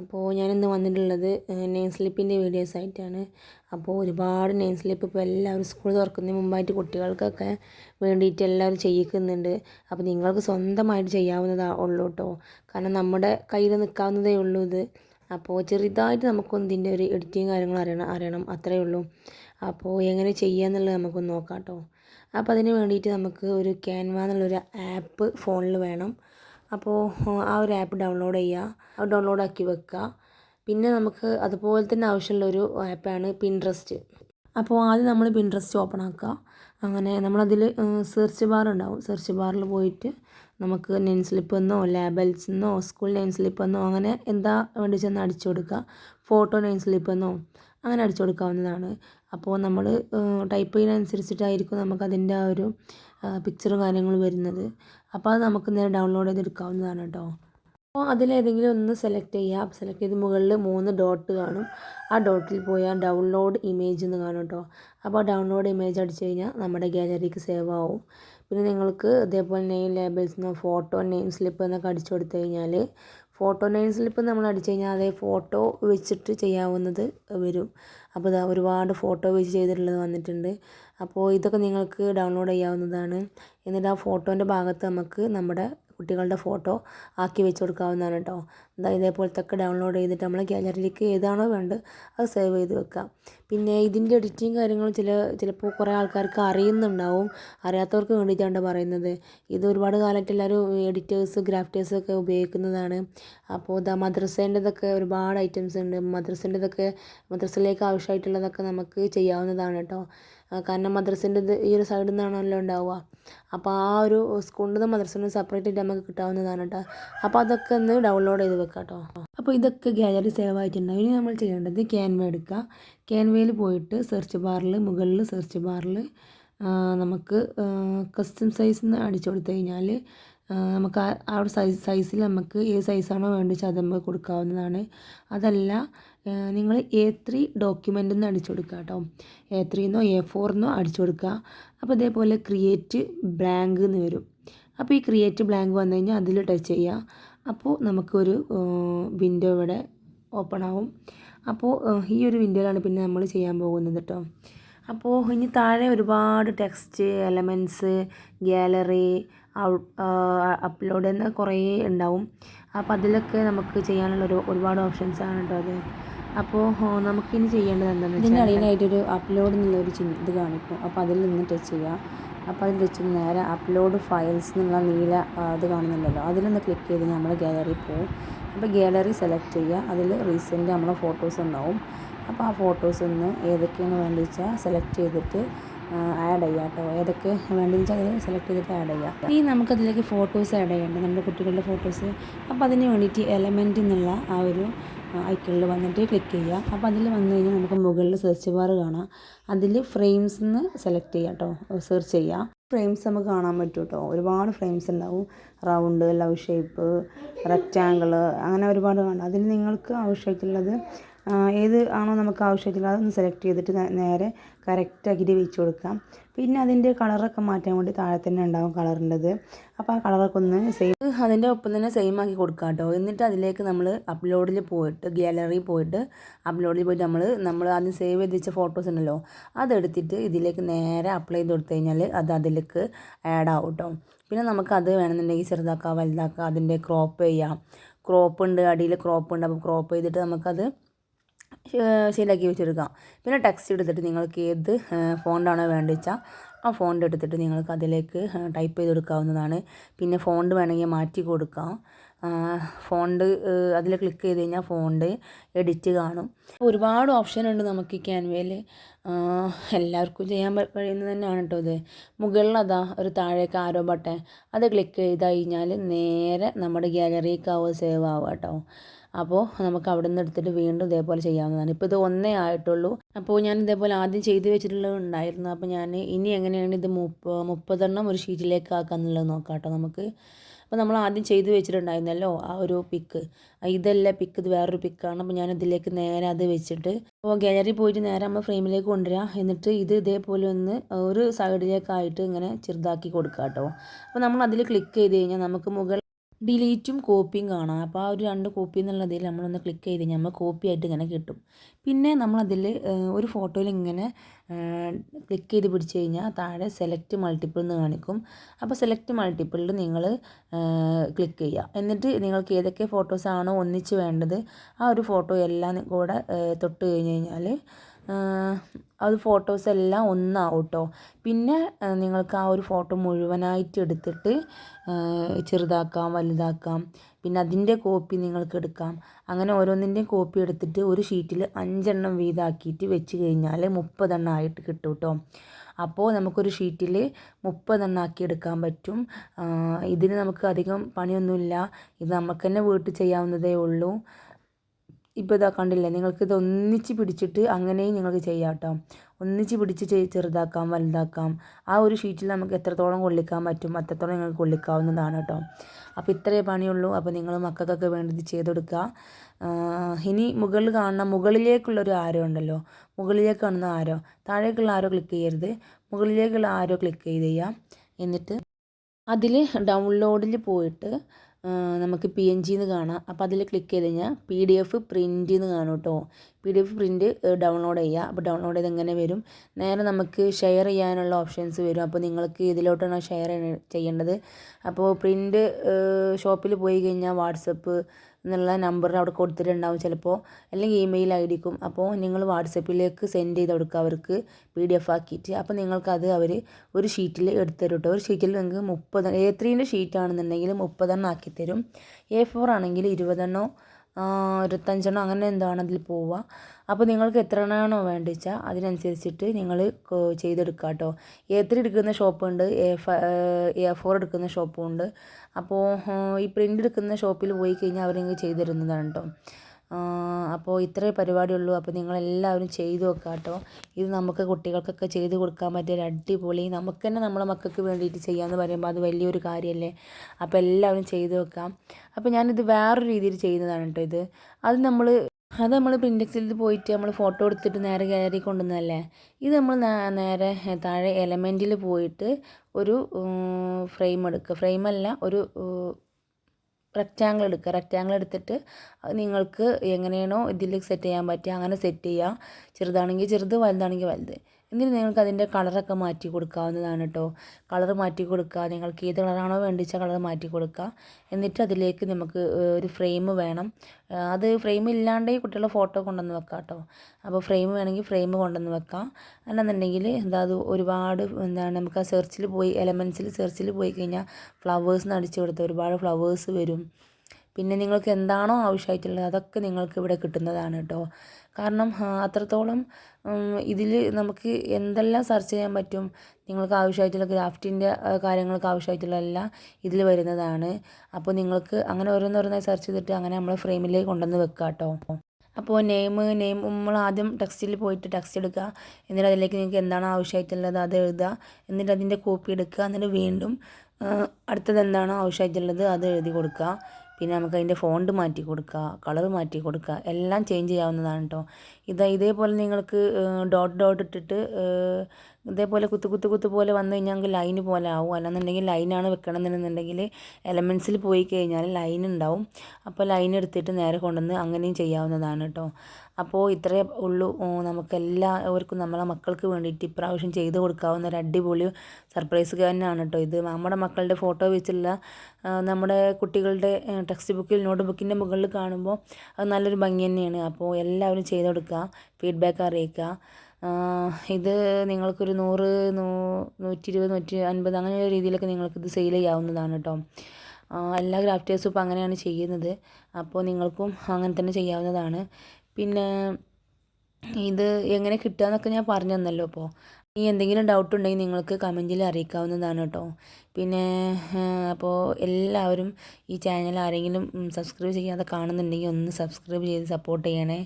അപ്പോൾ ഞാനിന്ന് വന്നിട്ടുള്ളത് നെയിം സ്ലിപ്പിന്റെ വീഡിയോസ് ആയിട്ടാണ്. അപ്പോൾ ഒരുപാട് നെയിം സ്ലിപ്പ് ഇപ്പോൾ എല്ലാവരും സ്കൂൾ തുറക്കുന്നതിന് മുമ്പായിട്ട് കുട്ടികൾക്കൊക്കെ വേണ്ടിയിട്ട് എല്ലാവരും ചെയ്യിക്കുന്നുണ്ട്. അപ്പോൾ നിങ്ങൾക്ക് സ്വന്തമായിട്ട് ചെയ്യാവുന്നതാ ഉള്ളൂ കേട്ടോ കാരണം നമ്മുടെ കയ്യിൽ നിൽക്കാവുന്നതേ ഉള്ളൂ ഇത്. അപ്പോൾ ചെറുതായിട്ട് നമുക്കൊന്ന് ഇതിന്റെ ഒരു എഡിറ്റിങ് കാര്യങ്ങൾ അറിയണം അറിയണം. അത്രയേ ഉള്ളൂ. അപ്പോൾ എങ്ങനെ ചെയ്യുക എന്നുള്ളത് നമുക്കൊന്ന് നോക്കാം കേട്ടോ അപ്പോൾ അതിന് വേണ്ടിയിട്ട് നമുക്ക് ഒരു ക്യാൻവ എന്നുള്ളൊരു ആപ്പ് ഫോണിൽ വേണം. അപ്പോൾ ആ ഒരു ആപ്പ് ഡൗൺലോഡ് ചെയ്യുക. ഡൗൺലോഡ് ആക്കി വെക്കുക. പിന്നെ നമുക്ക് അതുപോലെ തന്നെ ആവശ്യമുള്ള ആവശ്യമുള്ളൊരു ആപ്പാണ് പിൻട്രസ്റ്റ് അപ്പോൾ ആദ്യം നമ്മൾ പിൻട്രസ്റ്റ് ഓപ്പൺ ആക്കുക. അങ്ങനെ നമ്മളതിൽ സെർച്ച് ബാർ ഉണ്ടാവും. സെർച്ച് ബാറിൽ പോയിട്ട് നമുക്ക് നെയിം സ്ലിപ്പ് എന്നോ ലാബൽസ് എന്നോ സ്കൂൾ നെയിം സ്ലിപ്പ് എന്നോ അങ്ങനെ എന്താ വേണ്ടി ചെന്ന് അടിച്ചു കൊടുക്കുക. ഫോട്ടോ നെയിം സ്ലിപ്പ് എന്നോ അങ്ങനെ അടിച്ചു കൊടുക്കാവുന്നതാണ്. അപ്പോൾ നമ്മൾ ടൈപ്പ് ചെയ്യുന്നതനുസരിച്ചിട്ടായിരിക്കും നമുക്കതിന്റെ ആ ഒരു പിക്ചറും കാര്യങ്ങളും വരുന്നത്. അപ്പോൾ അത് നമുക്ക് നേരെ ഡൗൺലോഡ് ചെയ്തെടുക്കാവുന്നതാണ് കേട്ടോ. അപ്പോൾ അതിലേതെങ്കിലും ഒന്ന് സെലക്ട് ചെയ്യുക. സെലക്ട് ചെയ്ത് മുകളിൽ മൂന്ന് ഡോട്ട് കാണും. ആ ഡോട്ടിൽ പോയാൽ ഡൗൺലോഡ് ഇമേജ് എന്ന് കാണും കേട്ടോ. അപ്പോൾ ഡൗൺലോഡ് ഇമേജ് അടിച്ചു കഴിഞ്ഞാൽ നമ്മുടെ ഗാലറിക്ക് സേവ് ആവും. പിന്നെ നിങ്ങൾക്ക് ഇതേപോലെ നെയിം ലേബിൾസ് എന്നോ ഫോട്ടോ നെയിം സ്ലിപ്പ് എന്നൊക്കെ അടിച്ചു കൊടുത്തു കഴിഞ്ഞാൽ ഫോട്ടോ നെയിം സ്ലിപ്പ് നമ്മൾ അടിച്ചു കഴിഞ്ഞാൽ അതേ ഫോട്ടോ വെച്ചിട്ട് ചെയ്യാവുന്നത് വരും. അപ്പോൾ ഇതാ ഒരുപാട് ഫോട്ടോ വെച്ച് ചെയ്തിട്ടുള്ളത് വന്നിട്ടുണ്ട്. അപ്പോൾ ഇതൊക്കെ നിങ്ങൾക്ക് ഡൗൺലോഡ് ചെയ്യാവുന്നതാണ്. എന്നിട്ട് ആ ഫോട്ടോന്റെ ഭാഗത്ത് നമുക്ക് നമ്മുടെ കുട്ടികളുടെ ഫോട്ടോ ആക്കി വെച്ച് കൊടുക്കാവുന്നതാണ് കേട്ടോ. എന്താ ഇതേപോലത്തൊക്കെ ഡൗൺലോഡ് ചെയ്തിട്ട് നമ്മൾ ഗ്യാലറിയിലേക്ക് ഏതാണോ വേണ്ടത് അത് സേവ് ചെയ്ത് വെക്കാം. പിന്നെ ഇതിന്റെ എഡിറ്റിങ് കാര്യങ്ങളും ചില ചിലപ്പോൾ കുറേ ആൾക്കാർക്ക് അറിയുന്നുണ്ടാവും. അറിയാത്തവർക്ക് വേണ്ടിയിട്ടാണ് പറയുന്നത്. ഇത് ഒരുപാട് കാലമായിട്ട് എല്ലാവരും എഡിറ്റേഴ്സ് ഗ്രാഫ്റ്റേഴ്സ് ഒക്കെ ഉപയോഗിക്കുന്നതാണ്. അപ്പോൾ ഇതാ മദ്രസേന്റെതൊക്കെ ഒരുപാട് ഐറ്റംസ് ഉണ്ട്. മദ്രസേന്റെതൊക്കെ മദ്രസയിലേക്ക് ആവശ്യമായിട്ടുള്ളതൊക്കെ നമുക്ക് ചെയ്യാവുന്നതാണ് കേട്ടോ. കാരണം മദ്രസേന്റെ ഈ ഒരു സൈഡിൽ നിന്നാണല്ലോ ഉണ്ടാവുക. അപ്പോൾ ആ ഒരു സ്കൂളിൽ നിന്ന് സെപ്പറേറ്റ് ആയിട്ട് നമുക്ക് കിട്ടാവുന്നതാണ് കേട്ടോ. അപ്പോൾ അതൊക്കെ ഒന്ന് ഡൗൺലോഡ് ചെയ്ത് കേട്ടോ അപ്പോൾ ഇതൊക്കെ ഗാലറി സേവ് ആയിട്ടുണ്ടാവും ഇനി നമ്മൾ ചെയ്യേണ്ടത് ക്യാൻവ എടുക്കുക. ക്യാൻവയിൽ പോയിട്ട് സെർച്ച് ബാറിൽ മുകളിൽ സെർച്ച് ബാറിൽ നമുക്ക് കസ്റ്റം സൈസ് എന്ന് അടിച്ചു കൊടുത്തു കഴിഞ്ഞാൽ നമുക്ക് ആ ഒരു സൈസ് സൈസിൽ നമുക്ക് ഏത് സൈസാണോ വേണ്ടത് അത് നമുക്ക് കൊടുക്കാവുന്നതാണ്. അതല്ല നിങ്ങൾ എ ത്രീ ഡോക്യുമെന്റ് എന്ന് അടിച്ചു കൊടുക്കുക കേട്ടോ. എ ത്രീന്നോ എ ഫോറിന്നോ അടിച്ചു കൊടുക്കുക. അപ്പോൾ അതേപോലെ ക്രിയേറ്റ് ബ്ലാങ്ക് എന്ന് വരും. അപ്പോൾ ഈ ക്രിയേറ്റ് ബ്ലാങ്ക് വന്നു കഴിഞ്ഞാൽ അതിൽ ടച്ച് ചെയ്യുക. അപ്പോൾ നമുക്കൊരു വിൻഡോ ഇവിടെ ഓപ്പൺ ആവും. അപ്പോൾ ഈ ഒരു വിൻഡോയിലാണ് പിന്നെ നമ്മൾ ചെയ്യാൻ പോകുന്നത് കേട്ടോ അപ്പോൾ ഇനി താഴെ ഒരുപാട് ടെക്സ്റ്റ് എലമെന്റ്സ് ഗ്യാലറി അപ്ലോഡ് എന്ന കുറേ ഉണ്ടാവും. അപ്പോൾ അതിലൊക്കെ നമുക്ക് ചെയ്യാനുള്ള ഒരു ഒരുപാട് ഓപ്ഷൻസ് ആണ് കേട്ടോ അത്. അപ്പോൾ നമുക്കിനി ചെയ്യേണ്ടത് എന്താണെന്ന് വെച്ചാൽ ഇതിന്റെ അടിയിലായിട്ടൊരു അപ്ലോഡ് എന്നുള്ളൊരു ഇത് കാണിക്കും. അപ്പോൾ അതിൽ നിന്ന് ടച്ച് ചെയ്യുക അപ്പോൾ അതിൽ വെച്ച് നേരെ അപ്ലോഡ് ഫയൽസ് എന്നുള്ള നീല അത് കാണുന്നുണ്ടല്ലോ. അതിലൊന്ന് ക്ലിക്ക് ചെയ്ത് നമ്മൾ ഗാലറി പോവും. അപ്പോൾ ഗാലറി സെലക്ട് ചെയ്യുക. അതിൽ റീസെന്റ് നമ്മളെ ഫോട്ടോസ് ഉണ്ടാവും. അപ്പോൾ ആ ഫോട്ടോസ് ഒന്ന് ഏതൊക്കെയാണ് വേണ്ടി വെച്ചാൽ സെലക്ട് ചെയ്തിട്ട് ആഡ് ചെയ്യുക കേട്ടോ. ഏതൊക്കെ വേണ്ടതെന്ന് വെച്ചാൽ അതിൽ സെലക്ട് ചെയ്തിട്ട് ആഡ് ചെയ്യുക ഇനി നമുക്ക് അതിലേക്ക് ഫോട്ടോസ് ആഡ് ചെയ്യേണ്ടത്. നമ്മുടെ കുട്ടികളുടെ ഫോട്ടോസ് അപ്പോൾ അതിന് വേണ്ടിയിട്ട് എലമെന്റ് എന്നുള്ള ആ ഒരു ഐക്കണിൽ വന്നിട്ട് ക്ലിക്ക് ചെയ്യുക. അപ്പോൾ അതിൽ വന്നു കഴിഞ്ഞാൽ നമുക്ക് മുകളിൽ സെർച്ച് ബാർ കാണാം. അതിൽ ഫ്രെയിംസ് എന്ന് സെലക്ട് ചെയ്യുക കേട്ടോ സെർച്ച് ചെയ്യുക ഫ്രെയിംസ് നമുക്ക് കാണാൻ പറ്റും കേട്ടോ ഒരുപാട് ഫ്രെയിംസ് ഉണ്ടാവും. റൗണ്ട് ലവ് ഷേപ്പ് റെക്റ്റാങ്കിൾ അങ്ങനെ ഒരുപാട് കാണാം. അതിൽ നിങ്ങൾക്ക് ആവശ്യമായിട്ടുള്ളത് ഏത് ആണോ നമുക്ക് ആവശ്യമായിട്ടുള്ളത് അതൊന്ന് സെലക്ട് ചെയ്തിട്ട് നേരെ കറക്റ്റാക്കിയിട്ട് വെച്ച് കൊടുക്കാം. പിന്നെ അതിന്റെ കളറൊക്കെ മാറ്റാൻ വേണ്ടി താഴെ തന്നെ ഉണ്ടാവും കളറിന്റെത് അപ്പോൾ ആ കളറൊക്കെ ഒന്ന് സെയിം അതിന്റെ ഒപ്പം തന്നെ സെയിം ആക്കി കൊടുക്കാം കേട്ടോ എന്നിട്ട് അതിലേക്ക് നമ്മൾ അപ്ലോഡിൽ പോയിട്ട് ഗാലറി പോയിട്ട് അപ്ലോഡിൽ പോയിട്ട് നമ്മൾ നമ്മൾ ആദ്യം സേവ് ചെയ്ത് വെച്ച ഫോട്ടോസ് ഉണ്ടല്ലോ അതെടുത്തിട്ട് ഇതിലേക്ക് നേരെ അപ്ലൈ ചെയ്ത് കൊടുത്തു കഴിഞ്ഞാൽ അത് അതിലേക്ക് ആഡ് ആവും കേട്ടോ പിന്നെ നമുക്ക് അത് വേണമെന്നുണ്ടെങ്കിൽ ചെറുതാക്കാം വലുതാക്കാം അതിന്റെ ക്രോപ്പ് ചെയ്യാം. ക്രോപ്പ് ഉണ്ട് അടിയിൽ ക്രോപ്പ് ഉണ്ട്. അപ്പോൾ ക്രോപ്പ് ചെയ്തിട്ട് നമുക്കത് ശരിയാക്കി വെച്ചെടുക്കാം. പിന്നെ ടെക്സ്റ്റ് എടുത്തിട്ട് നിങ്ങൾക്ക് ഏത് ഫോണ്ടാണോ വേണ്ടത് വെച്ചാൽ ആ ഫോണ്ട് എടുത്തിട്ട് നിങ്ങൾക്ക് അതിലേക്ക് ടൈപ്പ് ചെയ്ത് കൊടുക്കാവുന്നതാണ്. പിന്നെ ഫോണ്ട് വേണമെങ്കിൽ മാറ്റി കൊടുക്കാം. ഫോണ്ട് അതിൽ ക്ലിക്ക് ചെയ്ത് കഴിഞ്ഞാൽ ഫോണ്ട് എഡിറ്റ് കാണും. ഒരുപാട് ഓപ്ഷൻ ഉണ്ട് നമുക്ക് ഈ ക്യാൻവയിൽ എല്ലാവർക്കും ചെയ്യാൻ കഴിയുന്നത് തന്നെയാണ് കേട്ടോ ഇത്. മുകളിൽ അതാ ഒരു താഴേക്ക് ആരോ ബട്ടൺ അത് ക്ലിക്ക് ചെയ്ത് കഴിഞ്ഞാൽ നേരെ നമ്മുടെ ഗാലറിക്ക് ആവുക സേവ് ആവുക കേട്ടോ അപ്പോൾ നമുക്ക് അവിടെ നിന്ന് എടുത്തിട്ട് വീണ്ടും ഇതേപോലെ ചെയ്യാവുന്നതാണ്. ഇപ്പോൾ ഇത് ഒന്നേ ആയിട്ടുള്ളൂ. അപ്പോൾ ഞാൻ ഇതേപോലെ ആദ്യം ചെയ്ത് വെച്ചിട്ടുള്ളത് ഉണ്ടായിരുന്നു. അപ്പോൾ ഞാൻ ഇനി എങ്ങനെയാണ് ഇത് മുപ്പ മുപ്പതെണ്ണം ഒരു ഷീറ്റിലേക്ക് ആക്കാന്നുള്ളത് നോക്കാം കേട്ടോ നമുക്ക്. അപ്പോൾ നമ്മൾ ആദ്യം ചെയ്ത് വെച്ചിട്ടുണ്ടായിരുന്നല്ലോ ആ ഒരു പിക്ക്. ഇതല്ല പിക്ക് ഇത് വേറൊരു പിക്കാണ്. അപ്പോൾ ഞാൻ ഇതിലേക്ക് നേരെ അത് വെച്ചിട്ട് അപ്പോൾ ഗാലറി പോയിട്ട് നേരെ നമ്മൾ ഫ്രെയിമിലേക്ക് കൊണ്ടുവരിക എന്നിട്ട് ഇത് ഇതേപോലെ ഒന്ന് ഒരു സൈഡിലേക്കായിട്ട് ഇങ്ങനെ ചെറുതാക്കി കൊടുക്കുക കേട്ടോ. അപ്പോൾ നമ്മൾ അതിൽ ക്ലിക്ക് ചെയ്ത് കഴിഞ്ഞാൽ നമുക്ക് മുകൾ ഡിലീറ്റും കോപ്പിയും കാണാം. അപ്പോൾ ആ ഒരു രണ്ട് കോപ്പി എന്നുള്ളതിൽ നമ്മളൊന്ന് ക്ലിക്ക് ചെയ്ത് കഴിഞ്ഞാൽ നമ്മൾ കോപ്പി ആയിട്ട് ഇങ്ങനെ കിട്ടും. പിന്നെ നമ്മളതിൽ ഒരു ഫോട്ടോയിൽ ഇങ്ങനെ ക്ലിക്ക് ചെയ്ത് പിടിച്ച് കഴിഞ്ഞാൽ താഴെ സെലക്ട് മൾട്ടിപ്പിൾ എന്ന് കാണിക്കും. അപ്പോൾ സെലക്ട് മൾട്ടിപ്പിളിൽ നിങ്ങൾ ക്ലിക്ക് ചെയ്യുക എന്നിട്ട് നിങ്ങൾക്ക് ഏതൊക്കെ ഫോട്ടോസാണോ ഒന്നിച്ച് വേണ്ടത് ആ ഒരു ഫോട്ടോ എല്ലാം കൂടെ തൊട്ട് കഴിഞ്ഞ് കഴിഞ്ഞാൽ അത് ഫോട്ടോസ് എല്ലാം ഒന്നാവും കേട്ടോ പിന്നെ നിങ്ങൾക്ക് ആ ഒരു ഫോട്ടോ മുഴുവനായിട്ട് എടുത്തിട്ട് ചെറുതാക്കാം വലുതാക്കാം. പിന്നെ അതിന്റെ കോപ്പി നിങ്ങൾക്ക് എടുക്കാം. അങ്ങനെ ഓരോന്നിന്റെയും കോപ്പി എടുത്തിട്ട് ഒരു ഷീറ്റിൽ അഞ്ചെണ്ണം വീതാക്കിയിട്ട് വെച്ച് കഴിഞ്ഞാൽ മുപ്പതെണ്ണം ആയിട്ട് കിട്ടും കേട്ടോ അപ്പോൾ നമുക്കൊരു ഷീറ്റിൽ മുപ്പതെണ്ണം ആക്കി എടുക്കാൻ പറ്റും. ഇതിന് നമുക്ക് അധികം പണിയൊന്നുമില്ല. ഇത് നമുക്ക് തന്നെ വീട്ടിൽ ചെയ്യാവുന്നതേ ഉള്ളൂ. ഇപ്പോൾ ഇതാ കണ്ടില്ലേ നിങ്ങൾക്കിത് ഒന്നിച്ച് പിടിച്ചിട്ട് അങ്ങനെയും നിങ്ങൾക്ക് ചെയ്യാം കേട്ടോ ഒന്നിച്ച് പിടിച്ച് ചെറുതാക്കാം വലുതാക്കാം. ആ ഒരു ഷീറ്റിൽ നമുക്ക് എത്രത്തോളം കൊള്ളിക്കാൻ പറ്റും അത്രത്തോളം നിങ്ങൾക്ക് കൊള്ളിക്കാവുന്നതാണ് കേട്ടോ. അപ്പോൾ ഇത്രയേ പണിയുള്ളൂ. അപ്പോൾ നിങ്ങൾ മക്കൾക്കൊക്കെ വേണ്ടത് ചെയ്തെടുക്കുക. ഇനി മുകളിൽ കാണുന്ന മുകളിലേക്കുള്ളൊരു ആരോ ഉണ്ടല്ലോ. മുകളിലേക്ക് കാണുന്ന ആരോ. താഴേക്കുള്ള ആരോ ക്ലിക്ക് ചെയ്യരുത്. മുകളിലേക്കുള്ള ആരോ ക്ലിക്ക് ചെയ്ത് ചെയ്യാം. എന്നിട്ട് അതിൽ ഡൗൺലോഡിൽ പോയിട്ട് നമുക്ക് പി എൻ ജിന്ന് കാണാം. അപ്പോൾ അതിൽ ക്ലിക്ക് ചെയ്ത് കഴിഞ്ഞാൽ പി ഡി എഫ് പ്രിന്റ് എന്ന് കാണും കേട്ടോ P D F print download ചെയ്യുക അപ്പോൾ ഡൗൺലോഡ് ചെയ്ത് എങ്ങനെ വരും? നേരെ നമുക്ക് ഷെയർ ചെയ്യാനുള്ള ഓപ്ഷൻസ് വരും. അപ്പോൾ നിങ്ങൾക്ക് ഇതിലോട്ടാണ് ഷെയർ ചെയ്യേണ്ടത്. അപ്പോൾ പ്രിന്റ് ഷോപ്പിൽ പോയി കഴിഞ്ഞാൽ വാട്സപ്പ് എന്നുള്ള നമ്പർ അവിടെ കൊടുത്തിട്ടുണ്ടാവും ചിലപ്പോൾ. അല്ലെങ്കിൽ ഇമെയിൽ ഐ ഡിക്കും. അപ്പോൾ നിങ്ങൾ വാട്സപ്പിലേക്ക് സെൻഡ് ചെയ്ത് കൊടുക്കുക അവർക്ക് പി ഡി എഫ് ആക്കിയിട്ട്. അപ്പോൾ നിങ്ങൾക്കത് അവർ ഒരു ഷീറ്റിൽ എടുത്തു തരും കേട്ടോ ഒരു ഷീറ്റിൽ നിങ്ങൾക്ക് മുപ്പത് എ ത്രീന്റെ ഷീറ്റാണെന്നുണ്ടെങ്കിൽ മുപ്പതെണ്ണം ആക്കി തരും എ ഫോർ ആണെങ്കിൽ ഇരുപതെണ്ണോ ഇരുപത്തഞ്ചെണ്ണം അങ്ങനെ എന്താണ് അതിൽ പോവുക. അപ്പോൾ നിങ്ങൾക്ക് എത്ര എണ്ണമാണോ വേണ്ടത് വെച്ചാൽ അതിനനുസരിച്ചിട്ട് നിങ്ങൾ ചെയ്തെടുക്കുക കേട്ടോ. എ ത്രീ എടുക്കുന്ന ഷോപ്പുണ്ട് എ ഫ എ ഫോർ എടുക്കുന്ന ഷോപ്പും ഉണ്ട്. അപ്പോൾ ഈ പ്രിന്റ് എടുക്കുന്ന ഷോപ്പിൽ പോയി കഴിഞ്ഞാൽ അവർ അവരിങ്ങനെ ചെയ്തു തരുന്നതാണ് കേട്ടോ. അപ്പോൾ ഇത്രേ പരിപാടിയുള്ളൂ. അപ്പോൾ നിങ്ങളെല്ലാവരും ചെയ്തു നോക്കുക കേട്ടോ ഇത് നമുക്ക് കുട്ടികൾക്കൊക്കെ ചെയ്ത് കൊടുക്കാൻ പറ്റിയ ഒരു അടിപൊളി നമുക്ക് തന്നെ നമ്മളെ മക്കൾക്ക് വേണ്ടിയിട്ട് ചെയ്യാമെന്ന് പറയുമ്പോൾ അത് വലിയൊരു കാര്യമല്ലേ അപ്പോൾ എല്ലാവരും ചെയ്തു വെക്കാം അപ്പോൾ ഞാനിത് വേറൊരു രീതിയിൽ ചെയ്യുന്നതാണ് കേട്ടോ ഇത്. അത് നമ്മൾ അത് നമ്മൾ പ്രിന്റെക്സിൽ പോയിട്ട് നമ്മൾ ഫോട്ടോ എടുത്തിട്ട് നേരെ ഗാലറി കൊണ്ടുവന്നതല്ലേ? ഇത് നമ്മൾ നേരെ താഴെ എലമെന്റിൽ പോയിട്ട് ഒരു ഫ്രെയിം എടുക്കുക. ഫ്രെയിമല്ല ഒരു റെക്റ്റാങ്കിൾ എടുക്കുക. റെക്റ്റാങ്കിൾ എടുത്തിട്ട് നിങ്ങൾക്ക് എങ്ങനെയാണോ ഇതിൽ സെറ്റ് ചെയ്യാൻ പറ്റുക അങ്ങനെ സെറ്റ് ചെയ്യുക. ചെറുതാണെങ്കിൽ ചെറുത് വലുതാണെങ്കിൽ വലുത്. എന്നിട്ട് നിങ്ങൾക്ക് അതിന്റെ കളറൊക്കെ മാറ്റി കൊടുക്കാവുന്നതാണ് കേട്ടോ കളർ മാറ്റി കൊടുക്കുക നിങ്ങൾക്ക് ഏത് കളറാണോ വേണ്ടിച്ച കളർ മാറ്റി കൊടുക്കുക എന്നിട്ട് അതിലേക്ക് നമുക്ക് ഒരു ഫ്രെയിം വേണം. അത് ഫ്രെയിം ഇല്ലാണ്ടേ കുട്ടികളുടെ ഫോട്ടോ കൊണ്ടുവന്ന് വെക്കാം കേട്ടോ അപ്പോൾ ഫ്രെയിം വേണമെങ്കിൽ ഫ്രെയിം കൊണ്ടുവന്ന് വെക്കാം. അല്ലെന്നുണ്ടെങ്കിൽ എന്താ അത് ഒരുപാട് എന്താണ് നമുക്ക് ആ സെർച്ചിൽ പോയി എലമെൻസിൽ സെർച്ചിൽ പോയി കഴിഞ്ഞാൽ ഫ്ലവേഴ്സ് അടിച്ചു കൊടുത്താൽ ഒരുപാട് ഫ്ലവേഴ്സ് വരും. പിന്നെ നിങ്ങൾക്ക് എന്താണോ ആവശ്യമായിട്ടുള്ളത് അതൊക്കെ നിങ്ങൾക്ക് ഇവിടെ കിട്ടുന്നതാണ് കേട്ടോ. കാരണം അത്രത്തോളം ഇതിൽ നമുക്ക് എന്തെല്ലാം സെർച്ച് ചെയ്യാൻ പറ്റും നിങ്ങൾക്ക് ആവശ്യമായിട്ടുള്ള ക്രാഫ്റ്റിന്റെ കാര്യങ്ങൾക്ക് ആവശ്യമായിട്ടുള്ള എല്ലാം ഇതിൽ വരുന്നതാണ്. അപ്പോൾ നിങ്ങൾക്ക് അങ്ങനെ ഓരോന്നോരോന്നായി സെർച്ച് ചെയ്തിട്ട് അങ്ങനെ നമ്മളെ ഫ്രെയിമിലേക്ക് കൊണ്ടുവന്ന് വെക്കുക കേട്ടോ. അപ്പോൾ നെയിം നെയിം നമ്മൾ ആദ്യം ടെക്സ്റ്റിൽ പോയിട്ട് ടെക്സ്റ്റ് എടുക്കുക എന്നിട്ട് അതിലേക്ക് നിങ്ങൾക്ക് എന്താണ് ആവശ്യമായിട്ടുള്ളത് അത് എഴുതുക എന്നിട്ട് അതിന്റെ കോപ്പി എടുക്കുക എന്നിട്ട് വീണ്ടും അടുത്തത് എന്താണ് ആവശ്യമായിട്ടുള്ളത് അത് എഴുതി കൊടുക്കുക പിന്നെ നമുക്ക് അതിന്റെ ഫോണ്ട് മാറ്റി കൊടുക്കുക കളർ മാറ്റി കൊടുക്കുക എല്ലാം ചേഞ്ച് ചെയ്യാവുന്നതാണ് കേട്ടോ ഇത് ഇതേപോലെ നിങ്ങൾക്ക് ഡോട്ട് ഡോട്ട് ഇട്ടിട്ട് ഇതേപോലെ കുത്തു കുത്തു കുത്തു പോലെ വന്നു കഴിഞ്ഞാൽ നമുക്ക് ലൈന് പോലെ ആവും. അല്ലാന്നുണ്ടെങ്കിൽ ലൈനാണ് വെക്കണമെന്നുണ്ടെങ്കിൽ എലമെൻസിൽ പോയി കഴിഞ്ഞാൽ ലൈൻ ഉണ്ടാവും. അപ്പോൾ ലൈൻ എടുത്തിട്ട് നേരെ കൊണ്ടുവന്ന് അങ്ങനെയും ചെയ്യാവുന്നതാണ് കേട്ടോ. അപ്പോൾ ഇത്രയേ ഉള്ളൂ. നമുക്ക് എല്ലാവർക്കും നമ്മളെ മക്കൾക്ക് വേണ്ടിയിട്ട് ഇപ്രാവശ്യം ചെയ്ത് കൊടുക്കാവുന്ന ഒരു അടിപൊളി സർപ്രൈസ് തന്നെയാണ് കേട്ടോ ഇത്. നമ്മുടെ മക്കളുടെ ഫോട്ടോ വെച്ചുള്ള നമ്മുടെ കുട്ടികളുടെ ടെക്സ്റ്റ് ബുക്കിൽ നോട്ട് ബുക്കിന്റെ മുകളിൽ കാണുമ്പോൾ അത് നല്ലൊരു ഭംഗി തന്നെയാണ്. അപ്പോൾ എല്ലാവരും ചെയ്ത് കൊടുക്കുക ഫീഡ്ബാക്ക് അറിയിക്കുക. ഇത് നിങ്ങൾക്കൊരു നൂറ് നൂറ്റി ഇരുപത് നൂറ്റി അൻപത് അങ്ങനെ ഒരു രീതിയിലൊക്കെ നിങ്ങൾക്കിത് സെയിൽ ചെയ്യാവുന്നതാണ് കേട്ടോ എല്ലാ ക്രാഫ്റ്റേഴ്സും ഇപ്പോൾ അങ്ങനെയാണ് ചെയ്യുന്നത്. അപ്പോൾ നിങ്ങൾക്കും അങ്ങനെ തന്നെ ചെയ്യാവുന്നതാണ്. പിന്നെ ഇത് എങ്ങനെ കിട്ടുക എന്നൊക്കെ ഞാൻ പറഞ്ഞു തന്നല്ലോ അപ്പോൾ ഇനി എന്തെങ്കിലും ഡൗട്ട് ഉണ്ടെങ്കിൽ നിങ്ങൾക്ക് കമന്റിൽ അറിയിക്കാവുന്നതാണ് കേട്ടോ. പിന്നെ അപ്പോൾ എല്ലാവരും ഈ ചാനൽ ആരെങ്കിലും സബ്സ്ക്രൈബ് ചെയ്യാതെ കാണുന്നുണ്ടെങ്കിൽ ഒന്ന് സബ്സ്ക്രൈബ് ചെയ്ത് സപ്പോർട്ട് ചെയ്യണേ.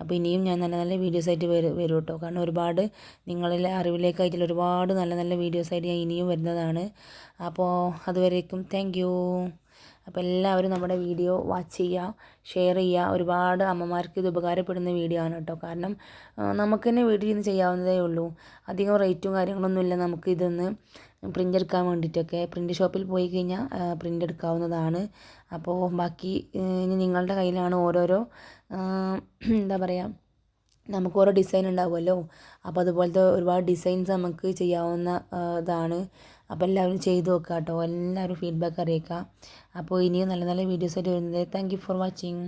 അപ്പോൾ ഇനിയും ഞാൻ നല്ല നല്ല വീഡിയോസ് ആയിട്ട് വരും വരും കേട്ടോ. കാരണം ഒരുപാട് നിങ്ങളിലെ അറിവിലേക്കായിട്ടുള്ള ഒരുപാട് നല്ല നല്ല വീഡിയോസ് ആയിട്ട് ഞാൻ ഇനിയും വരുന്നതാണ്. അപ്പോൾ അതുവരേക്കും താങ്ക് അപ്പോൾ എല്ലാവരും നമ്മുടെ വീഡിയോ വാച്ച് ചെയ്യുക ഷെയർ ചെയ്യുക. ഒരുപാട് അമ്മമാർക്ക് ഇത് ഉപകാരപ്പെടുന്ന വീഡിയോ ആണ് കേട്ടോ. കാരണം നമുക്ക് തന്നെ വീട്ടിൽ നിന്ന് ചെയ്യാവുന്നതേ ഉള്ളൂ. അധികം റേറ്റും കാര്യങ്ങളൊന്നുമില്ല നമുക്ക് ഇതൊന്ന് പ്രിന്റ് എടുക്കാൻ വേണ്ടിയിട്ടൊക്കെ. പ്രിന്റ് ഷോപ്പിൽ പോയി കഴിഞ്ഞാൽ പ്രിന്റ് എടുക്കാവുന്നതാണ്. അപ്പോൾ ബാക്കി ഇനി നിങ്ങളുടെ കയ്യിലാണ് ഓരോരോ എന്താ പറയുക നമുക്ക് ഓരോ ഡിസൈൻ ഉണ്ടാവുമല്ലോ. അപ്പോൾ അതുപോലത്തെ ഒരുപാട് ഡിസൈൻസ് നമുക്ക് ചെയ്യാവുന്ന ഇതാണ്. അപ്പോൾ എല്ലാവരും ചെയ്ത് നോക്കുക കേട്ടോ എല്ലാവരും ഫീഡ്ബാക്ക് അറിയിക്കുക അപ്പോൾ ഇനിയും നല്ല നല്ല വീഡിയോസ് ആയിട്ട് വരുന്നത്. Thank for watching